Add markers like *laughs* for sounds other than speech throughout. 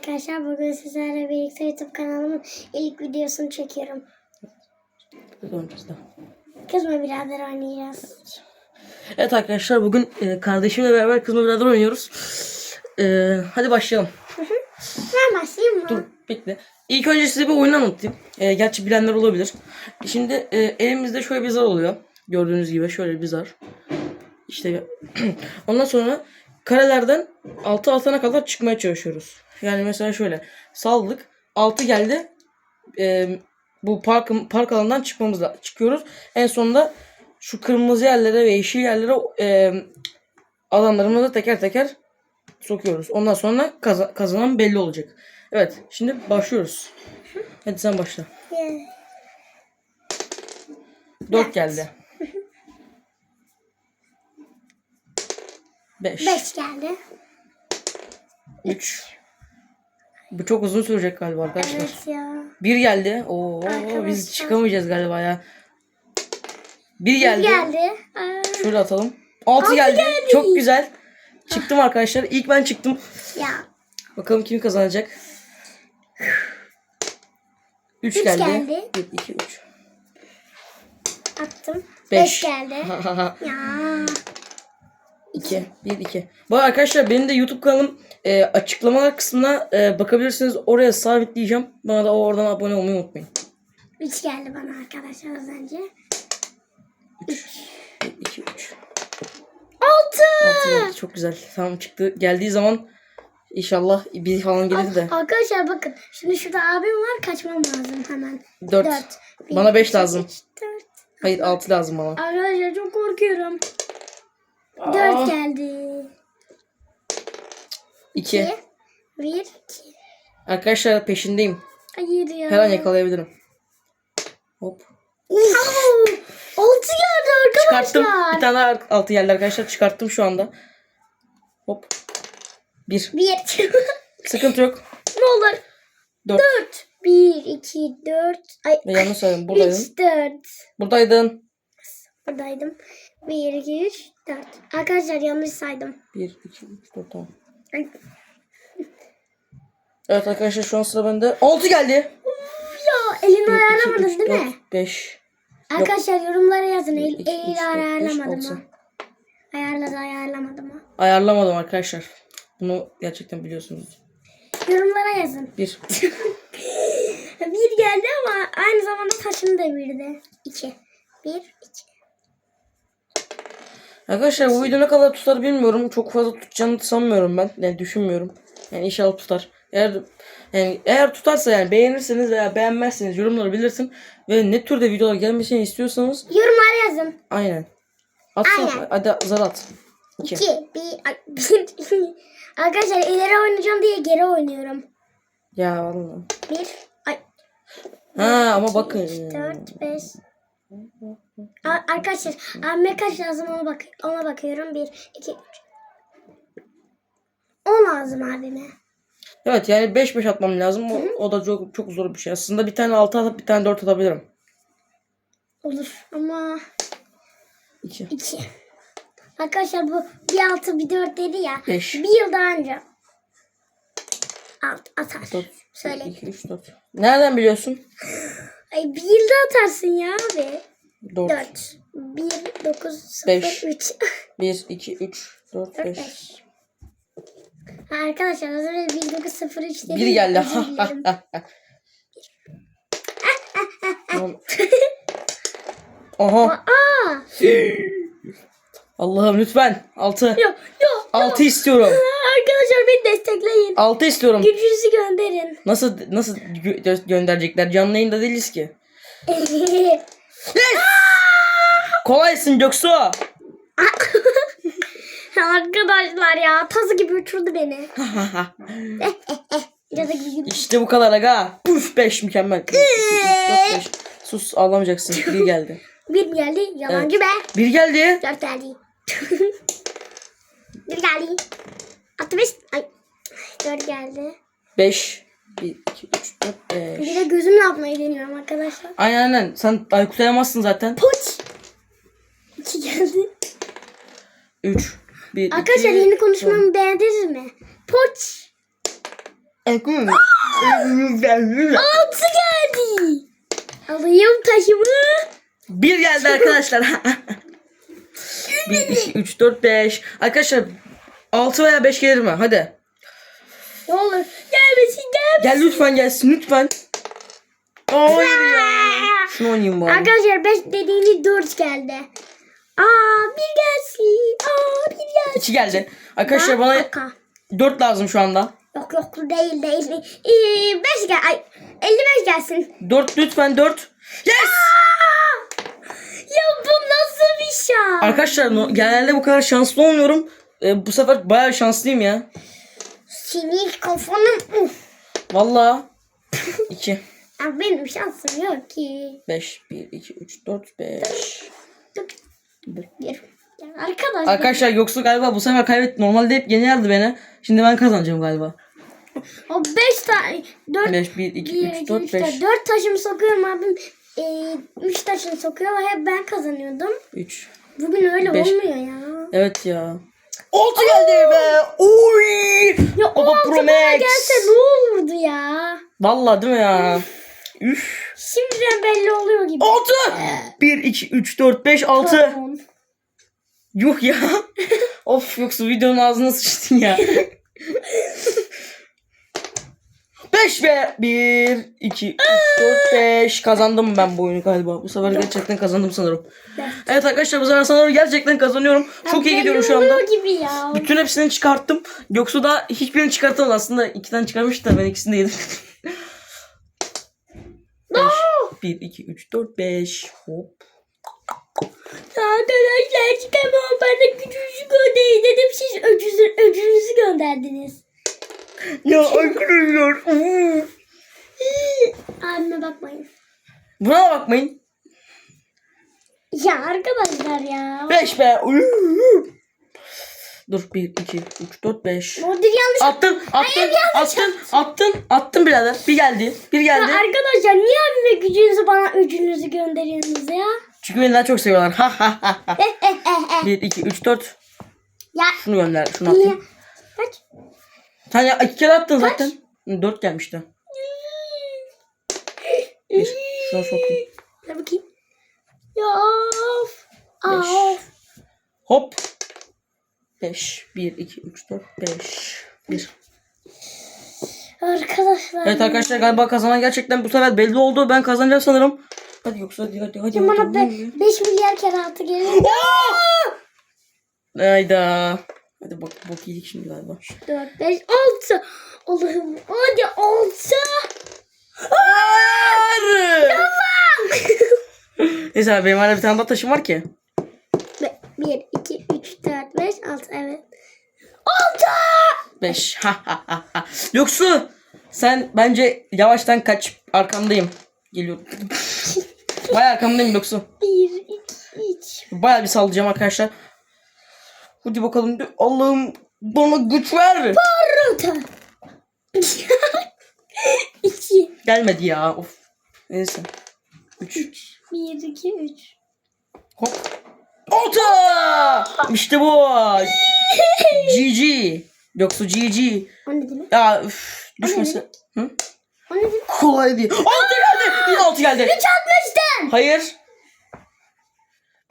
arkadaşlar. Bugün sizlerle birlikte YouTube kanalımın ilk videosunu çekiyorum. Oynayacağız da. Kızma birader oynayacağız. Evet arkadaşlar bugün e, kardeşimle beraber kızma birader oynuyoruz. E, hadi başlayalım. Ben başlayayım mı? Dur bekle. İlk önce size bir oyunu anlatayım. E, gerçi bilenler olabilir. Şimdi e, elimizde şöyle bir zar oluyor. Gördüğünüz gibi şöyle bir zar. İşte *clears throat* ondan sonra karelerden 6 altına kadar çıkmaya çalışıyoruz. Yani mesela şöyle saldık 6 geldi. E, bu park park alanından çıkmamız da çıkıyoruz. En sonunda şu kırmızı yerlere ve yeşil yerlere e, adamlarımızı teker teker sokuyoruz. Ondan sonra kaza- kazanan belli olacak. Evet şimdi başlıyoruz. Hadi sen başla. Yeah. 4 geldi. 5. Beş geldi. 3. Bu çok uzun sürecek galiba arkadaşlar. Evet ya. 1 geldi. Oo Arkadaşlar. biz çıkamayacağız galiba ya. 1 geldi. Geldi. Aa, Şöyle atalım. 6 geldi. Çok güzel. Çıktım arkadaşlar. İlk ben çıktım. ya. Bakalım kim kazanacak. 3 Üç geldi. geldi. 1 2 3. Attım. Beş. Beş geldi. *laughs* ya. 2 1 2. Bu arada arkadaşlar benim de YouTube kanalım e, açıklamalar kısmına e, bakabilirsiniz. Oraya sabitleyeceğim. Bana da oradan abone olmayı unutmayın. Üç geldi bana arkadaşlar az önce. 3 1 2 3. Altı. Çok güzel. Tamam çıktı. Geldiği zaman inşallah bir falan gelir de. Arkadaşlar bakın. Şimdi şurada abim var. Kaçmam lazım hemen. 4. Dört. Bir, Bana beş iki, lazım. üç, dört. Hayır 6 lazım bana. Arkadaşlar çok korkuyorum. Dört geldi. 2. İki. Bir, iki. Arkadaşlar peşindeyim. Hayır ya. Her an yakalayabilirim. Hop. Altı geldi Çıkarttım. arkadaşlar. Bir tane daha altı geldi arkadaşlar. Çıkarttım şu anda. Hop. 1. Bir. *laughs* Sıkıntı yok. ne olur. 4. Dört. Bir, iki, dört. Ay. Yanlış söyledim. Buradaydın. Üç, dört. Buradaydın. Buradaydım. Bir, iki, üç, dört. Arkadaşlar yanlış saydım. 1, 2, 3, 4 tamam. Evet arkadaşlar şu an sıra bende. 6 geldi. Ya elini ayarlamadın değil mi? 5. Arkadaşlar yorumlara yazın. El, iki, üç, beş, ayarlamadım altı. mı? Ayarladı ayarlamadım mı? Ayarlamadım arkadaşlar. Bunu gerçekten biliyorsunuz. Yorumlara yazın. 1. *laughs* Bir geldi ama aynı zamanda taşını devirdi. İki. Bir, iki. Arkadaşlar bu video ne kadar tutar bilmiyorum. Çok fazla tutacağını sanmıyorum ben. Yani düşünmüyorum. Yani inşallah tutar. Eğer yani eğer tutarsa yani beğenirseniz veya beğenmezseniz yorumları belirtin ve ne türde videolar gelmesini istiyorsanız Yorumlara yazın. aynen. Atsın. Aynen. Hadi zar at. 2. İki, bir, ay, bir, iki. Arkadaşlar ileri oynayacağım diye geri oynuyorum. Ya vallahi. Bir, ay, Ha ama bakın. üç, dört, beş. A- arkadaşlar abime kaç lazım ona bak ona bakıyorum. Bir, iki, üç. On lazım abime. Evet yani 5 5 atmam lazım. O, o da çok çok zor bir şey. Aslında bir tane 6 atıp bir tane 4 atabilirim. Olur ama 2. iki. Arkadaşlar bu bir altı bir dört dedi ya. Beş. Bir yıl daha önce. Alt atar. 4. Söyle. 2 3 4. Nereden biliyorsun? *laughs* Ay bir yılda atarsın ya abi. 4. 4. 1, 9, 0, Beş. 3. 1 2 3 4 4, 5. 5. Arkadaşlar az önce 1, 9, 0, 3 dedim. Bir geldi. Özür *laughs* dilerim. Tamam. *laughs* Aha. Aa! Allah'ım lütfen. 6. Yok yok. 6 istiyorum. *laughs* Beni destekleyin. 6 istiyorum. Gücünüzü gönderin. Nasıl nasıl gö- gö- gönderecekler? Canlı yayında değiliz ki. *laughs* Kolaysın Göksu. *laughs* Arkadaşlar ya tazı gibi uçurdu beni. *laughs* Cadı gibi. işte bu kadar aga. Puf 5 mükemmel. 1, 2, 3, 4, 5. Sus ağlamayacaksın. Bir geldi. Bir geldi. Yalancı be. Bir geldi. Dört geldi. Bir geldi. Altı beş. Ay. Dört geldi. 5. 1, 2, 3, 4, 5. Bir de gözümle yapmayı deniyorum arkadaşlar. Aynen aynen. Sen Aykut ayamazsın zaten. Poç. İki geldi. 3. 1, Arkadaşlar yeni konuşmamı beğendiniz mi? Poç. Altı geldi. Alayım taşımı. Bir geldi arkadaşlar. 1, 2, 3, 4, 5. Arkadaşlar 6 veya 5 gelir mi? Hadi. Ne olur gelmesin gelmesin. Gel lütfen gelsin lütfen. Hayır ya. *laughs* Şunu oynayayım bari. Arkadaşlar 5 dediğiniz 4 geldi. Aa bir gelsin. Aa bir gelsin. 2 geldi. Arkadaşlar bana Dakika. 4 lazım şu anda. Yok yok değil değil. Ee, 5 gel. Ay 55 gelsin. 4 lütfen 4. Yes! Ya bu nasıl bir şans? Arkadaşlar no- genelde bu kadar şanslı olmuyorum. Ee, bu sefer bayağı şanslıyım ya. Senin kafanın. Uf. Vallahi 2 Ya *laughs* benim şansım yok ki. 5 1 2 3 4 5 Bir. Ya arkadaşlar. Arkadaşlar yoksa galiba bu sefer kaybetti. Normalde hep yenerdi beni. Şimdi ben kazanacağım galiba. O 5 tane 4 5 1 2 1 3 2 4 3 5 4 4 taşımı sokuyorum abim. 3 taşını sokuyor ve hep ben kazanıyordum. 3 Bugün öyle Beş. olmuyor ya. Evet ya. 6 geldi be. Oy! Ya Baba altı Pro bana Max. gelse ne olurdu ya? Vallahi değil mi ya? Üf. Şimdiden belli oluyor gibi. 6 1 2 3 4 5 6 Pardon. Yuh ya. *laughs* of yoksa videonun ağzına sıçtın ya. *laughs* 5 be. 1 2 3 4 5 kazandım ben bu oyunu galiba. Bu sefer gerçekten kazandım sanırım. Evet. Evet arkadaşlar bu sefer sanırım gerçekten kazanıyorum. Çok iyi gidiyorum şu anda. gibi ya. Bütün hepsini çıkarttım. Göksu da hiçbirini çıkartamadı aslında. iki tane çıkarmış da ben ikisini de yedim. 1, 2, 3, 4, 5. Hop. Arkadaşlar çıkamam bana küçücük odayı dedim siz öcüzü, öcünüzü gönderdiniz. Ya arkadaşlar. Abime bakmayın. Buna bakmayın. Ya arkadaşlar ya. 5 be. Dur 1, 2, 3, 4, 5. Orada yanlış. Attın, attın, yanlış attın, attın, attın birader. Bir geldi, bir Ya geldi. arkadaşlar niye abime gücünüzü bana öcünüzü gönderiyorsunuz ya? Çünkü beni daha çok seviyorlar. Ha ha ha ha. Eh eh eh eh. 1, 2, 3, 4. Ya Şunu gönder, şunu niye? atayım. Kaç? Sen ya iki kere attın zaten. 4 gelmişti. Bir, şuna sokayım. Ver bakayım. Ya of. Of. Hop. 5, 1, 2, 3, 4, 5. 1. Arkadaşlar. Evet arkadaşlar galiba kazanan gerçekten bu sefer belli oldu. Ben kazanacağım sanırım. Hadi yoksa hadi hadi hadi. Bana hadi. 5 milyar kere altı gelir. Hayda. Hadi bak bok yedik şimdi galiba. 4, 5, 6. Allah'ım hadi 6. Hayır. *laughs* Neyse abi benim hala bir tane daha taşım var ki. 1, 2, 3, 4, 5, 6 evet. 5. *laughs* Yoksu sen bence yavaştan kaç arkandayım. Geliyorum. *laughs* Baya arkamdayım Yoksu. 1, 2, 3. Baya bir sallayacağım arkadaşlar. Hadi bakalım. Allah'ım bana güç ver. Rota. *laughs* 2, Gelmedi ya. Of. Neyse. 3. 1, 2, 3. Hop. Oldu. İşte bu. *laughs* GG. Yoksa GG. O ne demek? Ya üf, düşmesi. Hı? O ne demek? Kolay değil. Altı geldi. Altı geldi. 3 atmıştın. Hayır.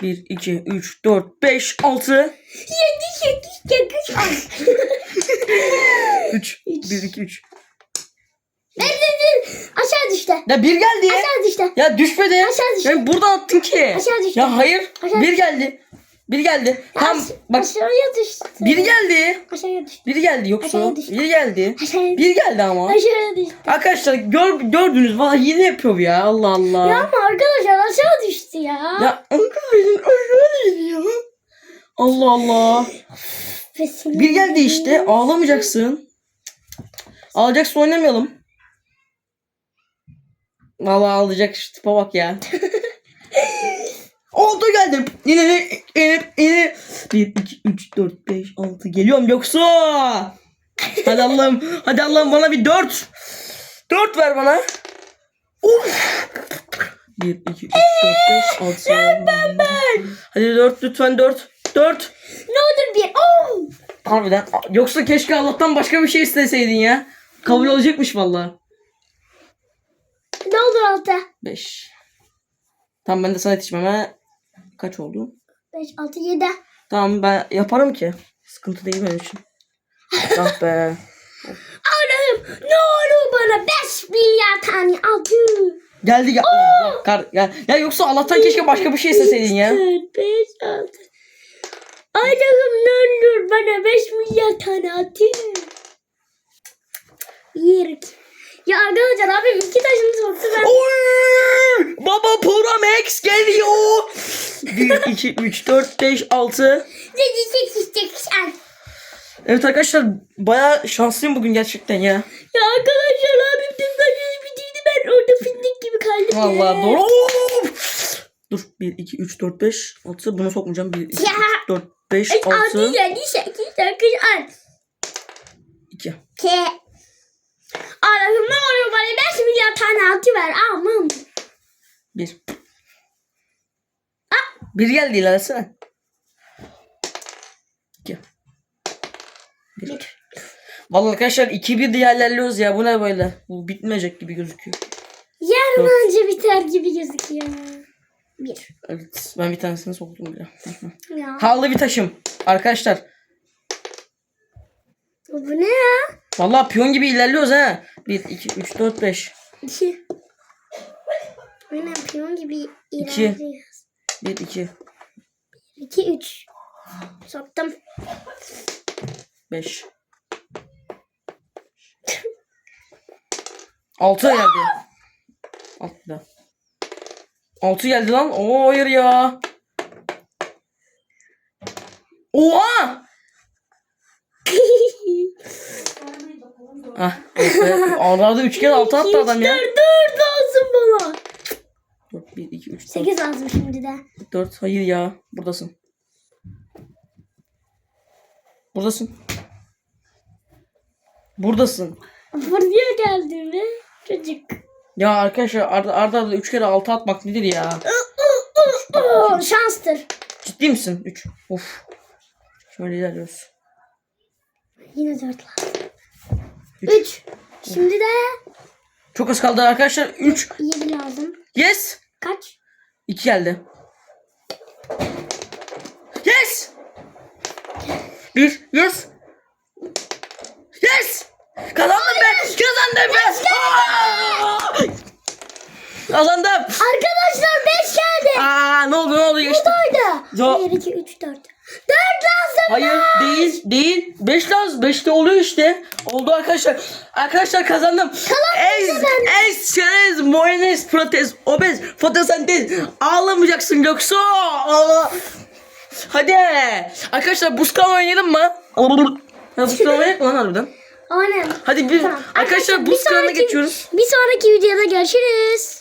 1, 2, 3, 4, 5, 6. 7, 8, 9, 10. 3. 1, 2, 3. Ne dedin? Aşağı düştü. Ya bir geldi. Aşağı düştü. Ya düşmedi. Aşağı düştü. Ya buradan attın ki. Aşağı düştü. Ya hayır. Aşağı Bir geldi. Bir geldi. Tam bak. Aşağıya düştü. Bir geldi. Aşağıya düştü. Bir geldi yoksa. Aşağıya düştü. Bir geldi. Aşağıya Bir geldi ama. Aşağıya düştü. Arkadaşlar gör, gördünüz valla hile yapıyor ya Allah Allah. Ya ama arkadaşlar aşağı düştü ya. Ya arkadaşlar aşağı değil ya. Allah Allah. Senin- Bir geldi işte ağlamayacaksın. Ağlayacaksın oynamayalım. Valla ağlayacak şu tipe bak ya. *laughs* Oldu geldim. Yine inip inip. 1, 2, 3, 4, 5, 6 geliyorum yoksa. Hadi Allah'ım. Hadi Allah'ım bana bir 4. 4 ver bana. Uf. 1, 2, 3, 4, 5, 6. Ben ben. Hadi 4 lütfen 4. 4. Ne olur bir. Oh! Harbiden. Yoksa keşke Allah'tan başka bir şey isteseydin ya. Kabul olacakmış vallahi. Ne olur altı? 5. Tamam ben de sana yetişmem ha. Kaç oldu? Beş, altı, yedi. Tamam ben yaparım ki. Sıkıntı değil benim için. ah be. *laughs* Allah'ım ne olur bana 5 milyar tane altın. Geldi gel. Kar, gel. Ya yoksa Allah'tan keşke başka bir şey isteseydin ya. 5, 6. Allah'ım ne olur bana 5 milyar tane altın. Yerik. Ya arkadaşlar abim iki taşını soktu ben. Oy! Baba Pro Max geliyor. 1, 2, 3, 4, 5, 6. Ne diyecek işte sen? Evet arkadaşlar bayağı şanslıyım bugün gerçekten ya. Ya arkadaşlar abim tüm taşını bitirdi ben orada fındık gibi kaldım. Vallahi doğru. Dur 1, 2, 3, 4, 5, 6. Bunu sokmayacağım. 1, 2, 3, Ya. 4, 5, 6, 6, 7, 8, 9, 10. 2. Ke. Allah'ım ne oluyor bana 5 milyar tane altı ver aman. 1. Bir geldi ilerlesene. 2. 1. Vallahi arkadaşlar 2-1 diye ilerliyoruz ya. Bu ne böyle? Bu bitmeyecek gibi gözüküyor. Yarın Dört. önce biter gibi gözüküyor. Bir. Evet. Ben bir tanesini soktum bile. Ya. Halı bir taşım. Arkadaşlar. Bu ne ya? Vallahi piyon gibi ilerliyoruz ha. 1, 2, 3, 4, 5. İki. Aynen piyon gibi İki. ilerliyoruz. 1, 2, İki, üç. Soktum. 5. 6 geldi. 6 da. 6 geldi lan. Oo hayır ya. Oha! *laughs* Ah, Arada 3 kere 6 attı adam ya. Dört, dört lazım bana. 4, 1, 2, 3, 4, Sekiz lazım şimdi de. 4. Hayır ya. Buradasın. Buradasın. Buradasın. Buraya geldim be. Çocuk. Ya arkadaşlar arda arda, arda 3 kere 6 atmak nedir ya? Oo, şanstır. Ciddi misin? 3. Of. Şöyle ilerliyoruz. Yine dört lazım. Üç. Üç. Şimdi de Çok az kaldı arkadaşlar. 3. yedi lazım. Yes. Kaç? 2 geldi. Yes. 1. Yes. Yes. Kazandım be. Kazandım be. Aa! Kazandım. Arkadaşlar beş geldi. Aa ne oldu ne oldu geçti. Buradaydı. Zo- Bir, iki, üç, dört. Dört lazım. Hayır değil değil. 5 lazım. 5 de oluyor işte. Oldu arkadaşlar. Arkadaşlar kazandım. Ez, ez, çerez, mayonez, protez, obez, fotosentez. Ağlamayacaksın yoksa. Ağla. Hadi. Arkadaşlar buz kavga oynayalım mı? Ha, buz kavga oynayalım mı lan harbiden? Aynen. Hadi bir, Tamam. arkadaşlar kavga sonraki- geçiyoruz. Bir sonraki videoda görüşürüz.